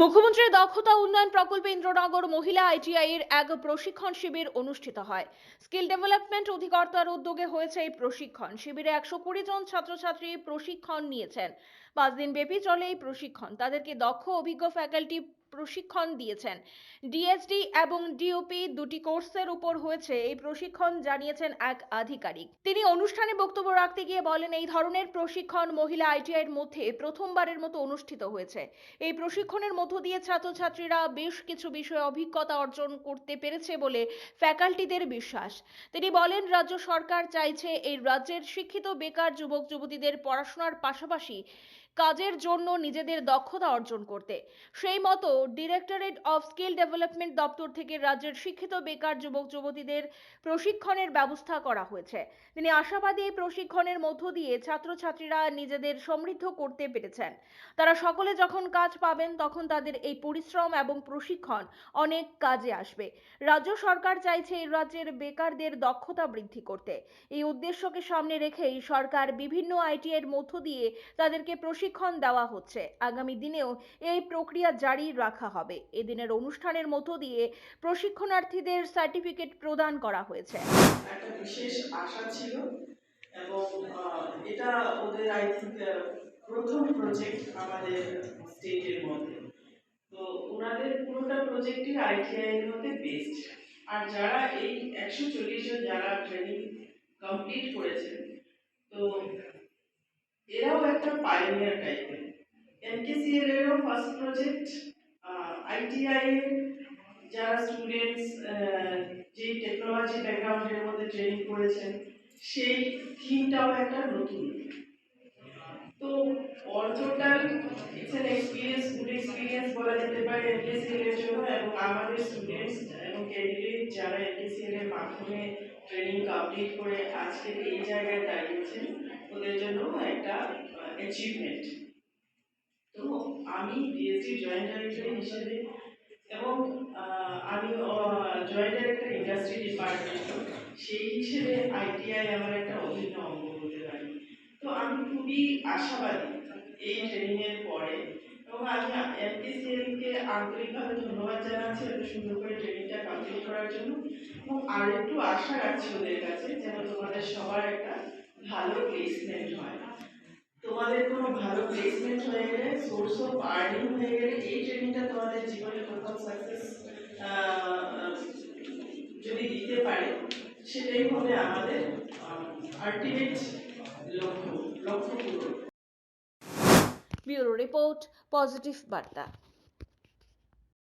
মুখ্যমন্ত্রীর দক্ষতা উন্নয়ন প্রকল্পে ইন্দ্রনগর মহিলা আইটিআই এর এক প্রশিক্ষণ শিবির অনুষ্ঠিত হয়। স্কিল ডেভেলপমেন্ট অধিকর্তার উদ্যোগে হয়েছে এই প্রশিক্ষণ। শিবিরে একশো কুড়ি জন ছাত্রছাত্রী প্রশিক্ষণ নিয়েছেন। পাঁচ দিন ব্যাপী চলে এই প্রশিক্ষণ। তাদেরকে দক্ষ অভিজ্ঞ ফ্যাকাল্টি প্রশিক্ষণ দিয়েছেন। ডিএসডি এবং ডিওপি দুটি কোর্সের উপর হয়েছে এই প্রশিক্ষণ জানিয়েছেন এক আধিকারিক। তিনি অনুষ্ঠানে বক্তব্য রাখতে গিয়ে বলেন, এই ধরনের প্রশিক্ষণ মহিলা আইটিআই এর মধ্যে প্রথমবারের মতো অনুষ্ঠিত হয়েছে। এই প্রশিক্ষণের মধ্য দিয়ে ছাত্রছাত্রীরা বেশ কিছু বিষয়ে অভিজ্ঞতা অর্জন করতে পেরেছে বলে ফ্যাকাল্টিদের বিশ্বাস। তিনি বলেন, রাজ্য সরকার চাইছে এই রাজ্যের শিক্ষিত, বেকার যুবক, যুবতীদের পড়াশোনার পাশাপাশি কাজের জন্য নিজেদের দক্ষতা অর্জন করতে। সেই মতো ডিরেক্টরেট অফ স্কিল ডেভেলপমেন্ট দপ্তর থেকে রাজ্যের শিক্ষিত বেকার যুবক যুবতীদের প্রশিক্ষণের ব্যবস্থা করা হয়েছে। তিনি আশাবাদী এই প্রশিক্ষণের মধ্য দিয়ে ছাত্রছাত্রীরা নিজেদের সমৃদ্ধ করতে পেরেছেন। তারা সকলে যখন কাজ পাবেন, তখন তাদের এই পরিশ্রম এবং প্রশিক্ষণ অনেক কাজে আসবে। রাজ্য সরকার চাইছে এই রাজ্যের বেকারদের দক্ষতা বৃদ্ধি করতে। এই উদ্দেশ্যকে সামনে রেখেই সরকার বিভিন্ন আইটি এর মধ্য দিয়ে তাদেরকে প্রশিক্ষণ দেওয়া হচ্ছে। আগামী দিনেও এই প্রক্রিয়া জারি রাখা হবে। এদিনের অনুষ্ঠানের মধ্য দিয়ে প্রশিক্ষণার্থীদের সার্টিফিকেট প্রদান করা হয়েছে। আর যারা এই একশো চল্লিশ জন যারা ট্রেনিং কমপ্লিট করেছেন তো এরাও একটা পাইনিয়ার টাইপের এরও ফার্স্ট প্রজেক্ট আইটিআই যারা স্টুডেন্টস যে টেকনোলজি ব্যাকগ্রাউন্ডের মধ্যে ট্রেনিং করেছেন, সেই থিমটাও একটা নতুন। তো all total it's an experience good experience বলা যেতে পারে এনকেসিএল এর জন্য এবং আমাদের স্টুডেন্টস এবং ক্যান্ডিডেট যারা এনকেসিএল এর মাধ্যমে ট্রেনিং কমপ্লিট করে আজকে এই জায়গায় দাঁড়িয়েছেন, ওদের জন্য একটা অ্যাচিভমেন্ট তো আমি বিএসসি জয়েন্ট ডাইরেক্টর হিসেবে এবং আমি জয়েন্ট ডাইরেক্টর ইন্ডাস্ট্রি ডিপার্টমেন্ট সেই হিসেবে আইটিআই আমার একটা অভিন্ন অঙ্গ বলতে পারি। তো আমি খুবই আশাবাদী এই ট্রেনিং এর পরে এবং আমি এমপিসিএল কে আন্তরিকভাবে ধন্যবাদ জানাচ্ছি এত সুন্দর করে ট্রেনিংটা কমপ্লিট করার জন্য। এবং আর একটু আশা রাখছি ওদের কাছে যেন তোমাদের সবার একটা ভালো প্লেসমেন্ট হয়। তোমাদের কোনো ভালো প্লেসমেন্ট হয়ে গেলে সোর্স অফ আর্নিং হয়ে গেলে এই ট্রেনিংটা তোমাদের জীবনে প্রথম সাকসেস যদি দিতে পারে, সেটাই হবে আমাদের আলটিমেট লক্ষ্য লক্ষ্য পূরণ। ব্যুরো রিপোর্ট, পজিটিভ বার্তা।